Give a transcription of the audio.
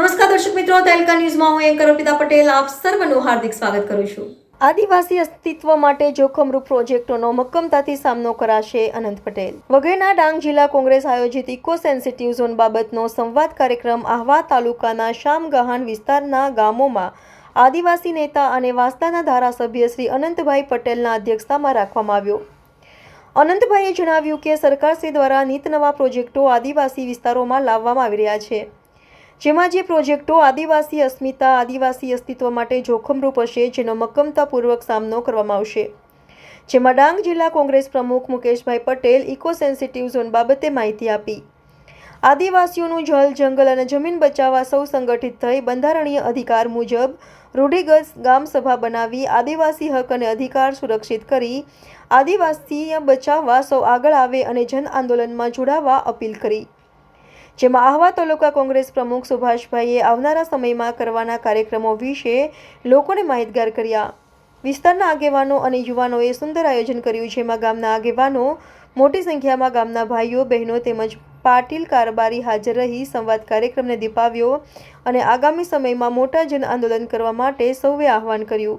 મિત્રો તેલકા ન્યૂઝમાં હું એન્કર અર્પિતા પટેલ, આપ સર્વનું હાર્દિક સ્વાગત કરું છું. આદિવાસી અસ્તિત્વ માટે જોખમરૂપ પ્રોજેક્ટોનો મક્કમતાથી સામનો કરાશે અનંત પટેલ. વગેરેના ડાંગ જિલ્લા કોંગ્રેસ આયોજિત ઇકો સેન્સિટિવ ઝોન બાબતનો સંવાદ કાર્યક્રમ આહવા તાલુકાના શામગહાન વિસ્તારના ગામોમાં આદિવાસી નેતા અને વાંસદાના ધારાસભ્ય શ્રી અનંતભાઈ પટેલના અધ્યક્ષતામાં રાખવામાં આવ્યો. અનંતભાઈએ જણાવ્યું કે સરકારશ્રી દ્વારા નીત નવા પ્રોજેક્ટો આદિવાસી વિસ્તારોમાં લાવવામાં આવી રહ્યા છે. જેમાં જે પ્રોજેક્ટો આદિવાસી અસ્મિતા, આદિવાસી અસ્તિત્વ માટે જોખમરૂપ હશે, જેનો મક્કમતાપૂર્વક સામનો કરવામાં આવશે. જેમાં ડાંગ જિલ્લા કોંગ્રેસ પ્રમુખ Mukeshbhai Patel eco sensitive zone બાબતે માહિતી આપી. આદિવાસીઓનું જળ જંગલ અને જમીન બચાવવા સૌ સંગઠિત થઈ બંધારણીય અધિકાર મુજબ રૂઢિગત ગામ સભા બનાવી આદિવાસી હક અને અધિકાર સુરક્ષિત કરી આદિવાસી બચાવવા સૌ આગળ આવે અને જન આંદોલનમાં જોડાવા અપીલ કરી. જેમાં આહવા તાલુકા કોંગ્રેસ પ્રમુખ સુભાષભાઈએ આવનારા સમયમાં કરવાના કાર્યક્રમો વિશે લોકોને માહિતગાર કર્યા. વિસ્તારના આગેવાનો અને યુવાનોએ સુંદર આયોજન કર્યું, જેમાં ગામના આગેવાનો, મોટી સંખ્યામાં ગામના ભાઈઓ, બહેનો તેમજ પાટીલ કારબારી હાજર રહી સંવાદ કાર્યક્રમને દીપાવ્યો અને આગામી સમયમાં મોટા જન આંદોલન કરવા માટે સૌએ આહવાન કર્યું.